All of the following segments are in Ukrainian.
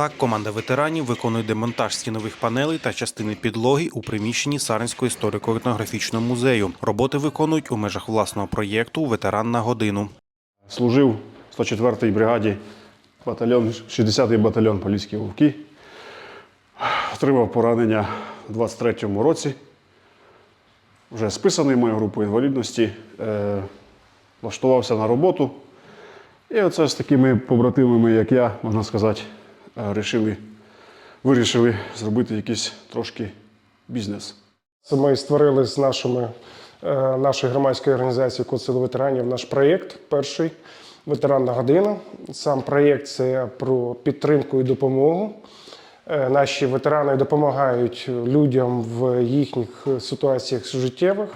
Так, команда ветеранів виконує демонтаж стінових панелей та частини підлоги у приміщенні Сарненського історико-етнографічного музею. Роботи виконують у межах власного проєкту Ветеран на годину. Служив 104-й бригаді, батальйон, 60-й батальйон Поліські вовки. Отримав поранення у 23-му році. Вже списаний мою групу інвалідності, е, влаштувався на роботу. І оце з такими побратимами, як я, можна сказати, е, рішили, вирішили зробити якийсь трошки бізнес. Це ми створили з нашими, е, нашою громадською організацією Код ветеранів наш проєкт перший ветеранна година. Сам проєкт це про підтримку і допомогу. Е, Наші ветерани допомагають людям в їхніх ситуаціях життєвих,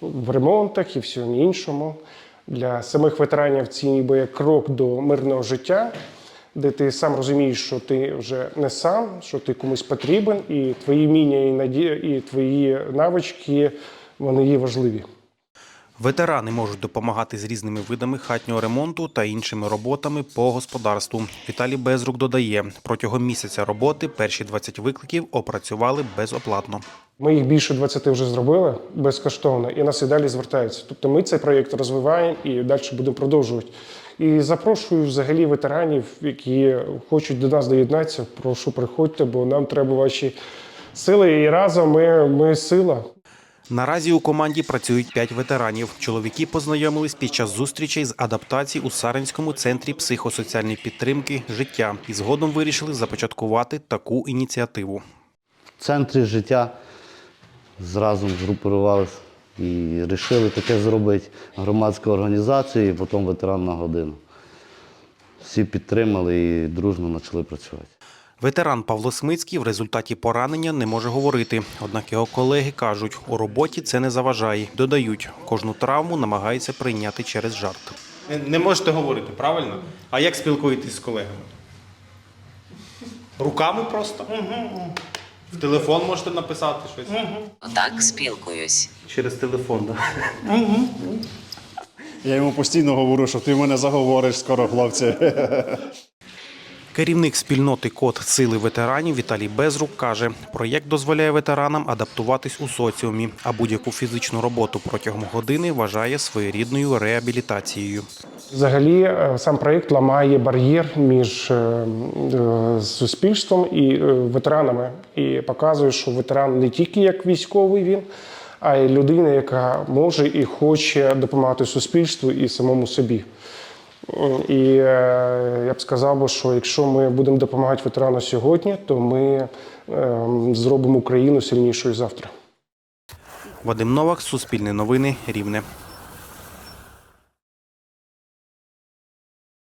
в ремонтах і всьому іншому. Для самих ветеранів це ніби як крок до мирного життя, де ти сам розумієш, що ти вже не сам, що ти комусь потрібен, і твої вміння і надія, і твої навички вони є важливі. Ветерани можуть допомагати з різними видами хатнього ремонту та іншими роботами по господарству. Віталій Безрук додає, протягом місяця роботи перші 20 викликів опрацювали безоплатно. Ми їх більше 20 вже зробили безкоштовно, і нас і далі звертаються. Тобто ми цей проєкт розвиваємо і далі будемо продовжувати. І запрошую взагалі ветеранів, які хочуть до нас доєднатися. Прошу приходьте, бо нам треба ваші сили. І разом ми, ми сила. Наразі у команді працюють п'ять ветеранів. Чоловіки познайомились під час зустрічей з адаптації у Саренському центрі психосоціальної підтримки життя і згодом вирішили започаткувати таку ініціативу. В центрі життя зразу згрупувалися і вирішили таке зробити громадську організацію, і потім ветеранна година. Всі підтримали і дружно почали працювати. Ветеран Павло Смицький в результаті поранення не може говорити. Однак його колеги кажуть, у роботі це не заважає. Додають, кожну травму намагаються прийняти через жарт. Не можете говорити, правильно? А як спілкуєтесь з колегами? Руками просто? В телефон можете написати щось? Так спілкуюсь. Через телефон, так? Я йому постійно говорю, що ти мене заговориш скоро, хлопці. Керівник спільноти Код сили ветеранів Віталій Безрук каже, проєкт дозволяє ветеранам адаптуватись у соціумі, а будь-яку фізичну роботу протягом години вважає своєрідною реабілітацією. Взагалі, е, сам проєкт ламає бар'єр між е, е, суспільством і ветеранами, і показує, що ветеран не тільки як військовий він, а й людина, яка може і хоче допомагати суспільству і самому собі. І е, я б сказав, що якщо ми будемо допомагати ветерану сьогодні, то ми е, зробимо Україну сильнішою завтра. Вадим Новак, Суспільне новини, Рівне.